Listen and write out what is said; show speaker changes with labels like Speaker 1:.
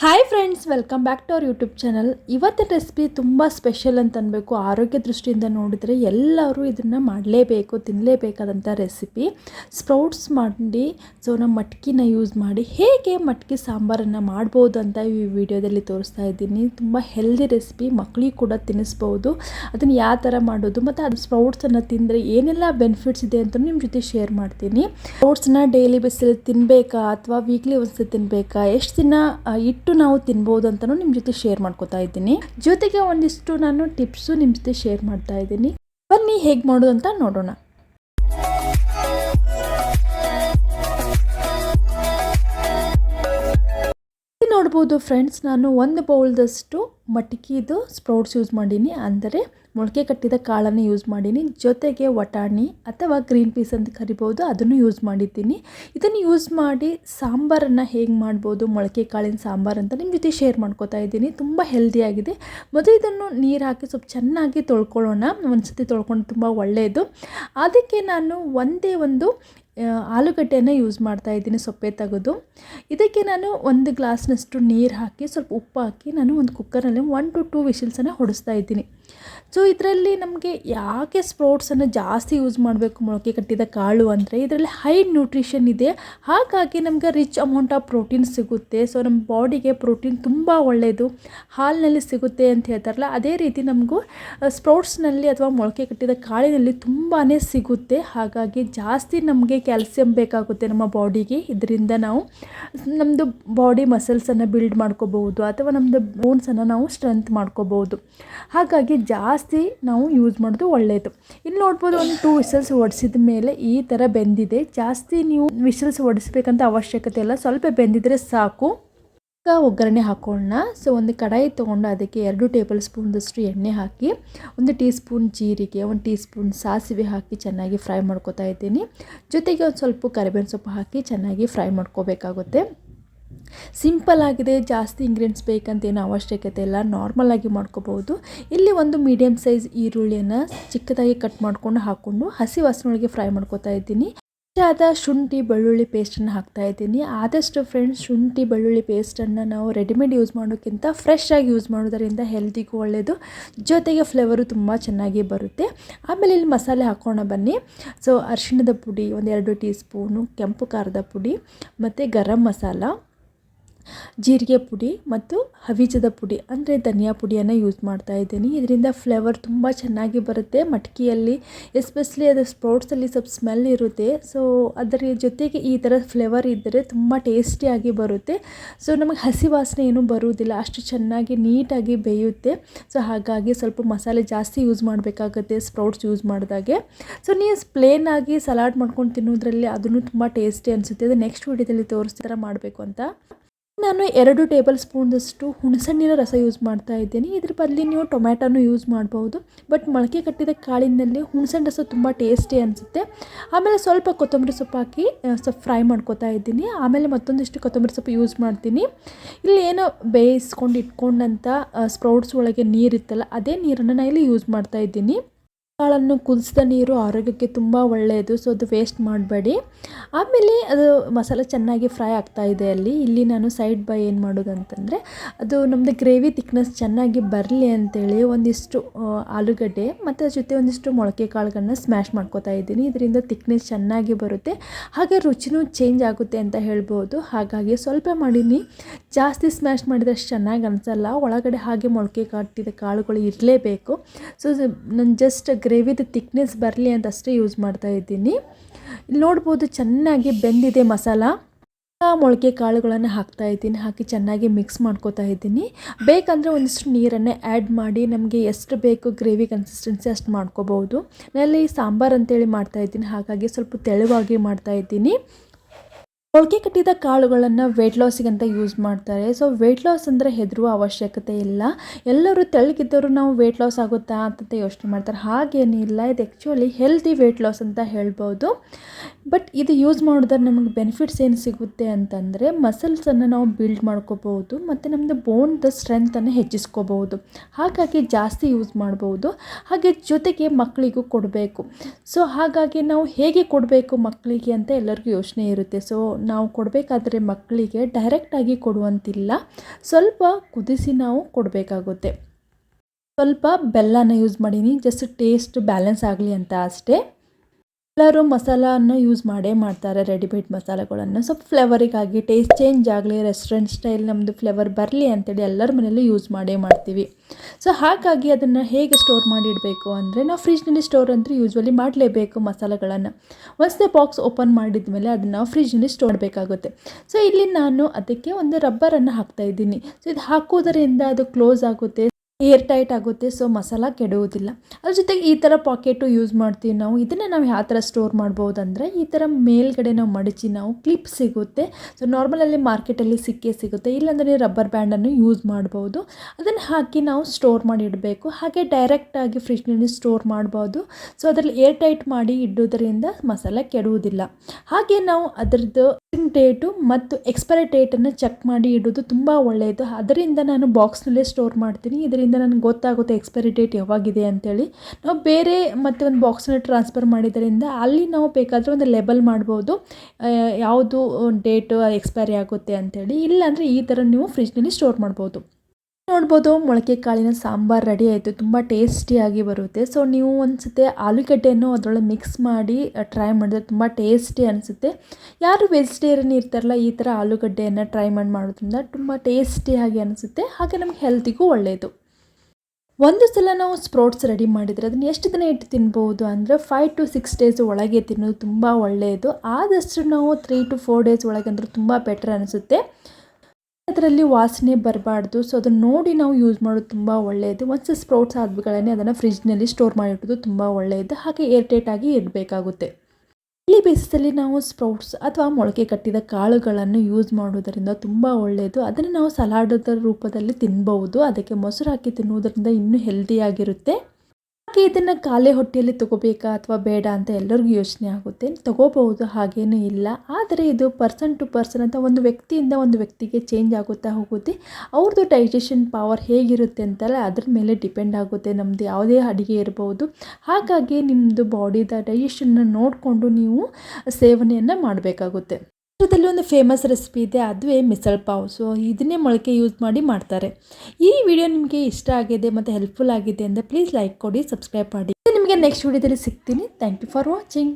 Speaker 1: Hi friends welcome back to our YouTube channel ಇವತ್ತಿನ recipe ತುಂಬ special ಅಂತ ಅನ್ಬೇಕು. ಆರೋಗ್ಯ ದೃಷ್ಟಿಯಿಂದ ನೋಡಿದರೆ ಎಲ್ಲರೂ ಇದನ್ನು ಮಾಡಲೇಬೇಕು ತಿನ್ನಲೇಬೇಕಾದಂಥ ರೆಸಿಪಿ ಸ್ಪ್ರೌಟ್ಸ್ ಮಾಡಿ ಸೊ ನಮ್ಮ ಮಟ್ಕಿನ ಯೂಸ್ ಮಾಡಿ ಹೇಗೆ ಮಟ್ಕಿ ಸಾಂಬಾರನ್ನು ಮಾಡ್ಬೋದು ಅಂತ ಈ ವಿಡಿಯೋದಲ್ಲಿ ತೋರಿಸ್ತಾ ಇದ್ದೀನಿ. ತುಂಬ ಹೆಲ್ದಿ ರೆಸಿಪಿ ಮಕ್ಕಳಿಗೆ ಕೂಡ ತಿನ್ನಿಸ್ಬೋದು. ಅದನ್ನು ಯಾವ ಥರ ಮಾಡೋದು ಮತ್ತು ಅದು ಸ್ಪ್ರೌಟ್ಸನ್ನು ತಿಂದರೆ ಏನೆಲ್ಲ ಬೆನಿಫಿಟ್ಸ್ ಇದೆ ಅಂತ ನಿಮ್ಮ ಜೊತೆ ಶೇರ್ ಮಾಡ್ತೀನಿ. ಸ್ಪ್ರೌಟ್ಸನ್ನ ಡೈಲಿ ಬೇಸಲ್ಲಿ ತಿನ್ನಬೇಕಾ ಅಥವಾ ವೀಕ್ಲಿ ಒಂದ್ಸತಿ ತಿನ್ನಬೇಕಾ ಎಷ್ಟು ದಿನ ಆ, ಇಟ್ಟು ನಾವು ತಿನ್ಬೋದು ಅಂತಲೂ ನಿಮ್ಮ ಜೊತೆ ಶೇರ್ ಮಾಡ್ಕೋತಾ ಇದ್ದೀನಿ. ಜೊತೆಗೆ ಒಂದಿಷ್ಟು ನಾನು ಟಿಪ್ಸು ನಿಮ್ಮ ಜೊತೆ ಶೇರ್ ಮಾಡ್ತಾ ಇದ್ದೀನಿ. ಬನ್ನಿ ಹೇಗೆ ಮಾಡೋದು ಅಂತ ನೋಡೋಣ. ನೋಡ್ಬೋದು ಫ್ರೆಂಡ್ಸ್ ನಾನು ಒಂದು ಬೌಲ್ದಷ್ಟು ಮಟಕಿದು ಸ್ಪ್ರೌಟ್ಸ್ ಯೂಸ್ ಮಾಡೀನಿ. ಅಂದರೆ ಮೊಳಕೆ ಕಟ್ಟಿದ ಕಾಳನ್ನು ಯೂಸ್ ಮಾಡೀನಿ. ಜೊತೆಗೆ ವಟಾಣಿ ಅಥವಾ ಗ್ರೀನ್ ಪೀಸ್ ಅಂತ ಕರಿಬೋದು, ಅದನ್ನು ಯೂಸ್ ಮಾಡಿದ್ದೀನಿ. ಇದನ್ನು ಯೂಸ್ ಮಾಡಿ ಸಾಂಬಾರನ್ನು ಹೇಗೆ ಮಾಡ್ಬೋದು, ಮೊಳಕೆ ಕಾಳಿನ ಸಾಂಬಾರು ಅಂತ ನಿಮ್ಮ ಜೊತೆ ಶೇರ್ ಮಾಡ್ಕೋತಾ ಇದ್ದೀನಿ. ತುಂಬ ಹೆಲ್ದಿಯಾಗಿದೆ ಮೊದಲು ಇದನ್ನು ನೀರು ಹಾಕಿ ಸ್ವಲ್ಪ ಚೆನ್ನಾಗಿ ತೊಳ್ಕೊಳ್ಳೋಣ. ಒಂದು ಸತಿ ತೊಳ್ಕೊಂಡು ತುಂಬ ಒಳ್ಳೆಯದು ಅದಕ್ಕೆ ನಾನು ಒಂದೇ ಒಂದು ಆಲೂಗಡ್ಡೆಯನ್ನು ಯೂಸ್ ಮಾಡ್ತಾ ಇದ್ದೀನಿ ಸೊಪ್ಪೆ ತೆಗೆದು. ಇದಕ್ಕೆ ನಾನು ಒಂದು ಗ್ಲಾಸ್ನಷ್ಟು ನೀರು ಹಾಕಿ, ಸ್ವಲ್ಪ ಉಪ್ಪು ಹಾಕಿ ನಾನು ಒಂದು ಕುಕ್ಕರಲ್ಲಿ ಒನ್ ಟು ಟೂ ವಿಶಿಲ್ಸನ್ನು ಹೊಡಿಸ್ತಾ ಇದ್ದೀನಿ. ಸೊ ಇದರಲ್ಲಿ ನಮಗೆ ಯಾಕೆ ಸ್ಪ್ರೌಟ್ಸನ್ನು ಜಾಸ್ತಿ ಯೂಸ್ ಮಾಡಬೇಕು ಮೊಳಕೆ ಕಟ್ಟಿದ ಕಾಳು ಅಂದರೆ ಇದರಲ್ಲಿ ಹೈ ನ್ಯೂಟ್ರಿಷನ್ ಇದೆ. ಹಾಗಾಗಿ ನಮಗೆ ರಿಚ್ ಅಮೌಂಟ್ ಆಫ್ ಪ್ರೋಟೀನ್ ಸಿಗುತ್ತೆ. ಸೊ ನಮ್ಮ ಬಾಡಿಗೆ ಪ್ರೋಟೀನ್ ತುಂಬ ಒಳ್ಳೆಯದು ಹಾಲಿನಲ್ಲಿ ಸಿಗುತ್ತೆ ಅಂತ ಹೇಳ್ತಾರಲ್ಲ, ಅದೇ ರೀತಿ ನಮಗೂ ಸ್ಪ್ರೌಟ್ಸ್ನಲ್ಲಿ ಅಥವಾ ಮೊಳಕೆ ಕಟ್ಟಿದ ಕಾಳಿನಲ್ಲಿ ತುಂಬಾ ಸಿಗುತ್ತೆ. ಹಾಗಾಗಿ ಜಾಸ್ತಿ ನಮಗೆ ಕ್ಯಾಲ್ಸಿಯಂ ಬೇಕಾಗುತ್ತೆ ನಮ್ಮ ಬಾಡಿಗೆ ಇದರಿಂದ ನಾವು ನಮ್ಮದು ಬಾಡಿ ಮಸಲ್ಸನ್ನು ಬಿಲ್ಡ್ ಮಾಡ್ಕೋಬಹುದು ಅಥವಾ ನಮ್ಮದು ಬೋನ್ಸನ್ನು ನಾವು ಸ್ಟ್ರೆಂತ್ ಮಾಡ್ಕೋಬಹುದು. ಹಾಗಾಗಿ ಜಾಸ್ತಿ ನಾವು ಯೂಸ್ ಮಾಡೋದು ಒಳ್ಳೆಯದು ಇಲ್ಲಿ ನೋಡ್ಬೋದು ಒಂದು ಟೂ ವಿಸಲ್ಸ್ ಹೊಡೆಸಿದ ಮೇಲೆ ಈ ಥರ ಬೆಂದಿದೆ. ಜಾಸ್ತಿ ನೀವು ವಿಸಲ್ಸ್ ಹೊಡೆಸ್ಬೇಕಂತ ಅವಶ್ಯಕತೆ ಇಲ್ಲ. ಸ್ವಲ್ಪ ಬೆಂದಿದ್ರೆ ಸಾಕು. ಒಗ್ಗರಣೆ ಹಾಕೋಣ. ಸೊ ಒಂದು ಕಡಾಯಿ ತೊಗೊಂಡು ಅದಕ್ಕೆ ಎರಡು ಟೇಬಲ್ ಸ್ಪೂನ್ದಷ್ಟು ಎಣ್ಣೆ ಹಾಕಿ, ಒಂದು ಟೀ ಸ್ಪೂನ್ ಜೀರಿಗೆ, ಒಂದು ಟೀ ಸ್ಪೂನ್ ಸಾಸಿವೆ ಹಾಕಿ ಚೆನ್ನಾಗಿ ಫ್ರೈ ಮಾಡ್ಕೋತಾ ಇದ್ದೀನಿ. ಜೊತೆಗೆ ಒಂದು ಸ್ವಲ್ಪ ಕರಿಬೇವಿನ ಸೊಪ್ಪು ಹಾಕಿ ಚೆನ್ನಾಗಿ ಫ್ರೈ ಮಾಡ್ಕೋಬೇಕಾಗುತ್ತೆ. ಸಿಂಪಲ್ ಆಗಿದೆ, ಜಾಸ್ತಿ ಇಂಗ್ರೀಡಿಯೆಂಟ್ಸ್ ಬೇಕಂತೇನು ಅವಶ್ಯಕತೆ ಇಲ್ಲ ನಾರ್ಮಲ್ ಆಗಿ ಮಾಡ್ಕೋಬಹುದು. ಇಲ್ಲಿ ಒಂದು ಮೀಡಿಯಮ್ ಸೈಜ್ ಈರುಳ್ಳಿಯನ್ನು ಚಿಕ್ಕದಾಗಿ ಕಟ್ ಮಾಡ್ಕೊಂಡು ಹಾಕ್ಕೊಂಡು ಹಸಿ ವಾಸನೊಳಗೆ ಫ್ರೈ ಮಾಡ್ಕೋತಾ ಇದ್ದೀನಿ. ಆದ ಶುಂಠಿ, ಬೆಳ್ಳುಳ್ಳಿ ಪೇಸ್ಟನ್ನು ಹಾಕ್ತಾ ಇದ್ದೀನಿ. ಆದಷ್ಟು ಫ್ರೆಂಡ್ಸ್ ಶುಂಠಿ, ಬೆಳ್ಳುಳ್ಳಿ ಪೇಸ್ಟನ್ನು ನಾವು ರೆಡಿಮೇಡ್ ಯೂಸ್ ಮಾಡೋಕ್ಕಿಂತ ಫ್ರೆಶ್ ಆಗಿ ಯೂಸ್ ಮಾಡೋದರಿಂದ ಹೆಲ್ತಿಗೂ ಒಳ್ಳೆಯದು ಜೊತೆಗೆ ಫ್ಲೇವರು ತುಂಬ ಚೆನ್ನಾಗಿ ಬರುತ್ತೆ. ಆಮೇಲೆ ಇಲ್ಲಿ ಮಸಾಲೆ ಹಾಕೋಣ ಬನ್ನಿ. ಸೊ ಅರಿಶಿಣದ ಪುಡಿ ಒಂದೆರಡು ಟೀ ಸ್ಪೂನು ಕೆಂಪು ಖಾರದ ಪುಡಿ, ಮತ್ತು ಗರಂ ಮಸಾಲ. ಜೀರಿಗೆ ಪುಡಿ ಮತ್ತು ಹವಿಜದ ಪುಡಿ, ಅಂದರೆ ಧನಿಯಾ ಪುಡಿಯನ್ನು ಯೂಸ್ ಮಾಡ್ತಾ ಇದ್ದೀನಿ. ಇದರಿಂದ ಫ್ಲೇವರ್ ತುಂಬ ಚೆನ್ನಾಗಿ ಬರುತ್ತೆ. ಮಟಕಿಯಲ್ಲಿ ಎಸ್ಪೆಷಲಿ ಅದು ಸ್ಪ್ರೌಟ್ಸಲ್ಲಿ ಸ್ವಲ್ಪ ಸ್ಮೆಲ್ ಇರುತ್ತೆ. ಸೊ ಅದರ ಜೊತೆಗೆ ಈ ಥರ ಫ್ಲೇವರ್ ಇದ್ದರೆ ತುಂಬ ಟೇಸ್ಟಿಯಾಗಿ ಬರುತ್ತೆ. ಸೊ ನಮಗೆ ಹಸಿ ವಾಸನೆ ಏನೂ ಬರುವುದಿಲ್ಲ. ಅಷ್ಟು ಚೆನ್ನಾಗಿ ನೀಟಾಗಿ ಬೇಯುತ್ತೆ. ಸೊ ಹಾಗಾಗಿ ಸ್ವಲ್ಪ ಮಸಾಲೆ ಜಾಸ್ತಿ ಯೂಸ್ ಮಾಡಬೇಕಾಗುತ್ತೆ ಸ್ಪ್ರೌಟ್ಸ್ ಯೂಸ್ ಮಾಡಿದಾಗೆ. ಸೊ ನೀವು ಪ್ಲೇನ್ ಆಗಿ ಸಲಾಡ್ ಮಾಡ್ಕೊಂಡು ತಿನ್ನೋದ್ರಲ್ಲಿ ಅದನ್ನು ತುಂಬ ಟೇಸ್ಟಿ ಅನಿಸುತ್ತೆ. ಅದು ನೆಕ್ಸ್ಟ್ ವೀಡಿಯೋದಲ್ಲಿ ತೋರಿಸ್ತಾರ ಮಾಡಬೇಕು ಅಂತ. ನಾನು ಎರಡು ಟೇಬಲ್ ಸ್ಪೂನ್ದಷ್ಟು ಹುಣಸಣ್ಣಿನ ರಸ ಯೂಸ್ ಮಾಡ್ತಾ ಇದ್ದೀನಿ. ಇದ್ರ ಬದಲಿ ನೀವು ಟೊಮ್ಯಾಟೋನು ಯೂಸ್ ಮಾಡ್ಬೋದು. ಬಟ್ ಮೊಳಕೆ ಕಟ್ಟಿದ ಕಾಳಿನಲ್ಲಿ ಹುಣಸಣ್ಣ ರಸ ತುಂಬ ಟೇಸ್ಟಿ ಅನಿಸುತ್ತೆ. ಆಮೇಲೆ ಸ್ವಲ್ಪ ಕೊತ್ತಂಬರಿ ಸೊಪ್ಪು ಹಾಕಿ ಸ್ವಲ್ಪ ಫ್ರೈ ಮಾಡ್ಕೊತಾ ಇದ್ದೀನಿ. ಆಮೇಲೆ ಮತ್ತೊಂದಿಷ್ಟು ಕೊತ್ತಂಬರಿ ಸೊಪ್ಪು ಯೂಸ್ ಮಾಡ್ತೀನಿ. ಇಲ್ಲಿ ಏನು ಬೇಯಿಸ್ಕೊಂಡು ಇಟ್ಕೊಂಡಂಥ ಸ್ಪ್ರೌಟ್ಸ್ ಒಳಗೆ ನೀರಿತ್ತಲ್ಲ, ಅದೇ ನೀರನ್ನು ನಾನು ಇಲ್ಲಿ ಯೂಸ್ ಮಾಡ್ತಾ ಇದ್ದೀನಿ. ಕಾಳನ್ನು ಕುದಿಸಿದ ನೀರು ಆರೋಗ್ಯಕ್ಕೆ ತುಂಬ ಒಳ್ಳೆಯದು ಸೊ ಅದು ವೇಸ್ಟ್ ಮಾಡಬೇಡಿ. ಆಮೇಲೆ ಅದು ಮಸಾಲೆ ಚೆನ್ನಾಗಿ ಫ್ರೈ ಆಗ್ತಾ ಇದೆ ಅಲ್ಲಿ. ಇಲ್ಲಿ ನಾನು ಸೈಡ್ ಬೈ ಏನು ಮಾಡೋದು ಅಂತಂದರೆ ಅದು ನಮ್ಮದು ಗ್ರೇವಿ ತಿಕ್ನೆಸ್ ಚೆನ್ನಾಗಿ ಬರಲಿ ಅಂತೇಳಿ ಒಂದಿಷ್ಟು ಆಲೂಗಡ್ಡೆ ಮತ್ತು ಅದ್ರ ಜೊತೆ ಒಂದಿಷ್ಟು ಮೊಳಕೆ ಕಾಳುಗಳನ್ನ ಸ್ಮ್ಯಾಶ್ ಮಾಡ್ಕೋತಾ ಇದ್ದೀನಿ. ಇದರಿಂದ ತಿಕ್ನೆಸ್ ಚೆನ್ನಾಗಿ ಬರುತ್ತೆ. ಹಾಗೆ ರುಚಿನೂ ಚೇಂಜ್ ಆಗುತ್ತೆ ಅಂತ ಹೇಳ್ಬೋದು. ಹಾಗಾಗಿ ಸ್ವಲ್ಪ ಮಾಡೀನಿ. ಜಾಸ್ತಿ ಸ್ಮ್ಯಾಶ್ ಮಾಡಿದಷ್ಟು ಚೆನ್ನಾಗಿ ಅನಿಸಲ್ಲ. ಒಳಗಡೆ ಹಾಗೆ ಮೊಳಕೆ ಕಾಟಿದ ಕಾಳುಗಳು ಇರಲೇಬೇಕು. ಸೊ, ನಾನು ಜಸ್ಟ್ ಗ್ರೇವಿದು ತಿಕ್ನೆಸ್ ಬರಲಿ ಅಂತ ಅಷ್ಟೇ ಯೂಸ್ ಮಾಡ್ತಾ ಇದ್ದೀನಿ. ಇಲ್ಲಿ ನೋಡ್ಬೋದು ಚೆನ್ನಾಗಿ ಬೆಂದಿದೆ ಮಸಾಲ. ಮೊಳಕೆ ಕಾಳುಗಳನ್ನು ಹಾಕ್ತಾ ಇದ್ದೀನಿ. ಹಾಕಿ ಚೆನ್ನಾಗಿ ಮಿಕ್ಸ್ ಮಾಡ್ಕೋತಾ ಇದ್ದೀನಿ. ಬೇಕಂದರೆ ಒಂದಿಷ್ಟು ನೀರನ್ನು ಆ್ಯಡ್ ಮಾಡಿ ನಮಗೆ ಎಷ್ಟು ಬೇಕು ಗ್ರೇವಿ ಕನ್ಸಿಸ್ಟೆನ್ಸಿ ಅಷ್ಟು ಮಾಡ್ಕೋಬೋದು ನಾನಲ್ಲಿ ಸಾಂಬಾರು ಅಂತೇಳಿ ಮಾಡ್ತಾ ಇದ್ದೀನಿ. ಹಾಗಾಗಿ ಸ್ವಲ್ಪ ತೆಳುವಾಗಿ ಮಾಡ್ತಾ ಇದ್ದೀನಿ. ಮೊಳಕೆ ಕಟ್ಟಿದ ಕಾಳುಗಳನ್ನು ವೆಯ್ಟ್ ಲಾಸಿಗಂತ ಯೂಸ್ ಮಾಡ್ತಾರೆ. ಸೊ ವೆಯ್ಟ್ ಲಾಸ್ ಅಂದರೆ ಹೆದರುವ ಅವಶ್ಯಕತೆ ಇಲ್ಲ. ಎಲ್ಲರೂ ತೆಳ್ಳಗಿದ್ದವರು ನಾವು ವೆಯ್ಟ್ ಲಾಸ್ ಆಗುತ್ತಾ ಅಂತ ಯೋಚನೆ ಮಾಡ್ತಾರೆ. ಹಾಗೇನಿಲ್ಲ ಇದು ಆ್ಯಕ್ಚುಲಿ ಹೆಲ್ದಿ ವೆಯ್ಟ್ ಲಾಸ್ ಅಂತ ಹೇಳ್ಬೋದು. ಬಟ್ ಇದು ಯೂಸ್ ಮಾಡಿದ್ರೆ ನಮಗೆ ಬೆನಿಫಿಟ್ಸ್ ಏನು ಸಿಗುತ್ತೆ ಅಂತಂದರೆ ಮಸಲ್ಸನ್ನು ನಾವು ಬಿಲ್ಡ್ ಮಾಡ್ಕೋಬಹುದು ಮತ್ತು ನಮ್ಮದು ಬೋನ್ದ ಸ್ಟ್ರೆಂತನ್ನು ಹೆಚ್ಚಿಸ್ಕೋಬಹುದು. ಹಾಗಾಗಿ ಜಾಸ್ತಿ ಯೂಸ್ ಮಾಡ್ಬೋದು. ಹಾಗೆ ಜೊತೆಗೆ ಮಕ್ಕಳಿಗೂ ಕೊಡಬೇಕು. ಸೊ ಹಾಗಾಗಿ ನಾವು ಹೇಗೆ ಕೊಡಬೇಕು ಮಕ್ಕಳಿಗೆ ಅಂತ ಎಲ್ಲರಿಗೂ ಯೋಚನೆ ಇರುತ್ತೆ. ಸೊ ನಾವು ಕೊಡಬೇಕಾದ್ರೆ ಮಕ್ಕಳಿಗೆ ಡೈರೆಕ್ಟಾಗಿ ಕೊಡುವಂತಿಲ್ಲ. ಸ್ವಲ್ಪ ಕುದಿಸಿ ನಾವು ಕೊಡಬೇಕಾಗುತ್ತೆ. ಸ್ವಲ್ಪ ಬೆಲ್ಲನ ಯೂಸ್ ಮಾಡೀನಿ. ಜಸ್ಟ್ ಟೇಸ್ಟ್ ಬ್ಯಾಲೆನ್ಸ್ ಆಗಲಿ ಅಂತ ಅಷ್ಟೇ. ಎಲ್ಲರೂ ಮಸಾಲನ್ನು ಯೂಸ್ ಮಾಡೇ ಮಾಡ್ತಾರೆ ರೆಡಿಮೇಡ್ ಮಸಾಲೆಗಳನ್ನು. ಸ್ವಲ್ಪ ಫ್ಲೇವರಿಗಾಗಿ ಟೇಸ್ಟ್ ಚೇಂಜ್ ಆಗಲಿ ರೆಸ್ಟೋರೆಂಟ್ ಸ್ಟೈಲ್ ನಮ್ಮದು ಫ್ಲೇವರ್ ಬರಲಿ ಅಂತೇಳಿ ಎಲ್ಲರ ಮನೆಯಲ್ಲೂ ಯೂಸ್ ಮಾಡೇ ಮಾಡ್ತೀವಿ. ಸೊ ಹಾಗಾಗಿ ಅದನ್ನು ಹೇಗೆ ಸ್ಟೋರ್ ಮಾಡಿ ಇಡಬೇಕು ಅಂದರೆ ನಾವು ಫ್ರಿಜ್ನಲ್ಲಿ ಸ್ಟೋರ್ ಅಂದರೆ ಯೂಶ್ವಲಿ ಮಾಡಲೇಬೇಕು ಮಸಾಲೆಗಳನ್ನು. ಒಂದೇ ಬಾಕ್ಸ್ ಓಪನ್ ಮಾಡಿದ ಮೇಲೆ ಅದನ್ನು ನಾವು ಫ್ರಿಜ್ನಲ್ಲಿ ಸ್ಟೋರ್ ಮಾಡಬೇಕಾಗುತ್ತೆ. ಸೊ ಇಲ್ಲಿ ನಾನು ಅದಕ್ಕೆ ಒಂದು ರಬ್ಬರನ್ನು ಹಾಕ್ತಾ ಇದ್ದೀನಿ. ಸೊ ಇದು ಹಾಕೋದರಿಂದ ಅದು ಕ್ಲೋಸ್ ಆಗುತ್ತೆ. ಏರ್ ಟೈಟ್ ಆಗುತ್ತೆ, ಸೊ ಮಸಾಲ ಕೆಡುವುದಿಲ್ಲ ಅದ್ರ ಜೊತೆಗೆ ಈ ಥರ ಪಾಕೆಟು ಯೂಸ್ ಮಾಡ್ತೀವಿ ನಾವು. ಇದನ್ನು ನಾವು ಯಾವ ಥರ ಸ್ಟೋರ್ ಮಾಡ್ಬೋದು ಅಂದರೆ ಈ ಥರ ಮೇಲ್ಗಡೆ ನಾವು ಮಡಚಿ ನಾವು ಕ್ಲಿಪ್ ಸಿಗುತ್ತೆ. ಸೊ ನಾರ್ಮಲಲ್ಲಿ ಮಾರ್ಕೆಟಲ್ಲಿ ಸಿಕ್ಕೇ ಸಿಗುತ್ತೆ. ಇಲ್ಲಾಂದರೆ ರಬ್ಬರ್ ಬ್ಯಾಂಡನ್ನು ಯೂಸ್ ಮಾಡ್ಬೋದು. ಅದನ್ನು ಹಾಕಿ ನಾವು ಸ್ಟೋರ್ ಮಾಡಿ ಇಡಬೇಕು. ಹಾಗೆ ಡೈರೆಕ್ಟಾಗಿ ಫ್ರಿಜ್ನಲ್ಲಿ ಸ್ಟೋರ್ ಮಾಡ್ಬೋದು. ಸೊ ಅದರಲ್ಲಿ ಏರ್ ಟೈಟ್ ಮಾಡಿ ಇಡೋದರಿಂದ ಮಸಾಲ ಕೆಡುವುದಿಲ್ಲ ಹಾಗೆ ನಾವು ಅದರದ್ದು ಡೇಟು ಮತ್ತು ಎಕ್ಸ್ಪೈರಿ ಡೇಟನ್ನು ಚೆಕ್ ಮಾಡಿ ಇಡೋದು ತುಂಬ ಒಳ್ಳೆಯದು. ಅದರಿಂದ ನಾನು ಬಾಕ್ಸ್ನಲ್ಲೇ ಸ್ಟೋರ್ ಮಾಡ್ತೀನಿ. ಇದರಿಂದ ನನಗೆ ಗೊತ್ತಾಗುತ್ತೆ ಎಕ್ಸ್ಪೈರಿ ಡೇಟ್ ಯಾವಾಗಿದೆ ಅಂತೇಳಿ. ನಾವು ಬೇರೆ ಮತ್ತು ಒಂದು ಬಾಕ್ಸನ್ನ ಟ್ರಾನ್ಸ್ಫರ್ ಮಾಡಿದ್ದರಿಂದ ಅಲ್ಲಿ ನಾವು ಬೇಕಾದರೆ ಒಂದು ಲೆಬಲ್ ಮಾಡ್ಬೋದು. ಯಾವುದು ಡೇಟು ಎಕ್ಸ್ಪೈರಿ ಆಗುತ್ತೆ ಅಂತೇಳಿ. ಇಲ್ಲಾಂದರೆ ಈ ಥರ ನೀವು ಫ್ರಿಜ್ನಲ್ಲಿ ಸ್ಟೋರ್ ಮಾಡ್ಬೋದು. ನೋಡ್ಬೋದು ಮೊಳಕೆ ಕಾಳಿನ ಸಾಂಬಾರು ರೆಡಿ ಆಯಿತು. ತುಂಬ ಟೇಸ್ಟಿಯಾಗಿ ಬರುತ್ತೆ. ಸೊ ನೀವು ಒಂದ್ಸತಿ ಆಲೂಗಡ್ಡೆಯನ್ನು ಅದರೊಳಗೆ ಮಿಕ್ಸ್ ಮಾಡಿ ಟ್ರೈ ಮಾಡಿದ್ರೆ ತುಂಬ ಟೇಸ್ಟಿ ಅನಿಸುತ್ತೆ. ಯಾರು ವೆಜಿಟೇರಿಯನ್ ಇರ್ತಾರಲ್ಲ, ಈ ಥರ ಆಲೂಗಡ್ಡೆಯನ್ನು ಟ್ರೈ ಮಾಡಿ ಮಾಡೋದ್ರಿಂದ ತುಂಬ ಟೇಸ್ಟಿಯಾಗಿ ಅನಿಸುತ್ತೆ. ಹಾಗೆ ನಮ್ಗೆ ಹೆಲ್ತಿಗೂ ಒಳ್ಳೆಯದು ಒಂದು ಸಲ ನಾವು ಸ್ಪ್ರೌಟ್ಸ್ ರೆಡಿ ಮಾಡಿದರೆ ಅದನ್ನು ಎಷ್ಟು ದಿನ ಇಟ್ಟು ತಿನ್ಬೋದು ಅಂದರೆ ಫೈವ್ ಟು ಸಿಕ್ಸ್ ಡೇಸ್ ಒಳಗೆ ತಿನ್ನೋದು ತುಂಬ ಒಳ್ಳೆಯದು ಆದಷ್ಟು ನಾವು ತ್ರೀ ಟು ಫೋರ್ ಡೇಸ್ ಒಳಗೆ ಅಂದರೆ ತುಂಬ ಬೆಟರ್ ಅನಿಸುತ್ತೆ. ಅದರಲ್ಲಿ ವಾಸನೆ ಬರಬಾರ್ದು. ಸೊ ಅದನ್ನು ನೋಡಿ ನಾವು ಯೂಸ್ ಮಾಡೋದು ತುಂಬ ಒಳ್ಳೆಯದು ಒಂದು ಸ್ಪ್ರೌಟ್ಸ್ ಆದ್ಮೇಲೆ ಅದನ್ನು ಫ್ರಿಜ್ನಲ್ಲಿ ಸ್ಟೋರ್ ಮಾಡಿಟ್ಟೋದು ತುಂಬ ಒಳ್ಳೆಯದು ಹಾಗೆ ಏರ್ಟೈಟ್ ಆಗಿ ಇಡಬೇಕಾಗುತ್ತೆ. ಇಲ್ಲಿ ಬೇಸಿಸಲ್ಲಿ ನಾವು ಸ್ಪ್ರೌಟ್ಸ್ ಅಥವಾ ಮೊಳಕೆ ಕಟ್ಟಿದ ಕಾಳುಗಳನ್ನು ಯೂಸ್ ಮಾಡೋದರಿಂದ ತುಂಬ ಒಳ್ಳೆಯದು ಅದನ್ನು ನಾವು ಸಲಾಡದ ರೂಪದಲ್ಲಿ ತಿನ್ಬಹುದು. ಅದಕ್ಕೆ ಮೊಸರು ಹಾಕಿ ತಿನ್ನುವುದರಿಂದ ಇನ್ನೂ ಹೆಲ್ದಿಯಾಗಿರುತ್ತೆ ಹಾಗೆ ಇದನ್ನು ಖಾಲಿ ಹೊಟ್ಟೆಯಲ್ಲಿ ತಗೋಬೇಕಾ ಅಥವಾ ಬೇಡ ಅಂತ ಎಲ್ಲರಿಗೂ ಯೋಚನೆ ಆಗುತ್ತೆ. ತಗೋಬಹುದು, ಹಾಗೇನೂ ಇಲ್ಲ. ಆದರೆ ಇದು ಪರ್ಸನ್ ಟು ಪರ್ಸನ್ ಅಂತ ಒಂದು ವ್ಯಕ್ತಿಯಿಂದ ಒಂದು ವ್ಯಕ್ತಿಗೆ ಚೇಂಜ್ ಆಗುತ್ತಾ ಹೋಗುತ್ತೆ. ಅವ್ರದ್ದು ಡೈಜೆಷನ್ ಪವರ್ ಹೇಗಿರುತ್ತೆ ಅಂತಲ್ಲ ಅದ್ರ ಮೇಲೆ ಡಿಪೆಂಡ್ ಆಗುತ್ತೆ. ನಮ್ಮದು ಯಾವುದೇ ಅಡುಗೆ ಇರ್ಬೋದು. ಹಾಗಾಗಿ ನಿಮ್ಮದು ಬಾಡಿದ ಡೈಜೆಷನ್ನ ನೋಡಿಕೊಂಡು ನೀವು ಸೇವನೆಯನ್ನು ಮಾಡಬೇಕಾಗುತ್ತೆ. ಅದರಲ್ಲಿ ಒಂದು ಫೇಮಸ್ ರೆಸಿಪಿ ಇದೆ, ಅದುವೇ ಮಿಸಲ್ ಪಾವ್. ಸೊ ಇದನ್ನೇ ಮೊಳಕೆ ಯೂಸ್ ಮಾಡಿ ಮಾಡ್ತಾರೆ. ಈ ವಿಡಿಯೋ ನಿಮಗೆ ಇಷ್ಟ ಆಗಿದೆ ಮತ್ತು ಹೆಲ್ಪ್ಫುಲ್ ಆಗಿದೆ ಅಂದರೆ ಪ್ಲೀಸ್ ಲೈಕ್ ಕೊಡಿ ಸಬ್ಸ್ಕ್ರೈಬ್ ಮಾಡಿ. ನಿಮಗೆ ನೆಕ್ಸ್ಟ್ ವಿಡಿಯೋದಲ್ಲಿ ಸಿಗ್ತೀನಿ. Thank you for watching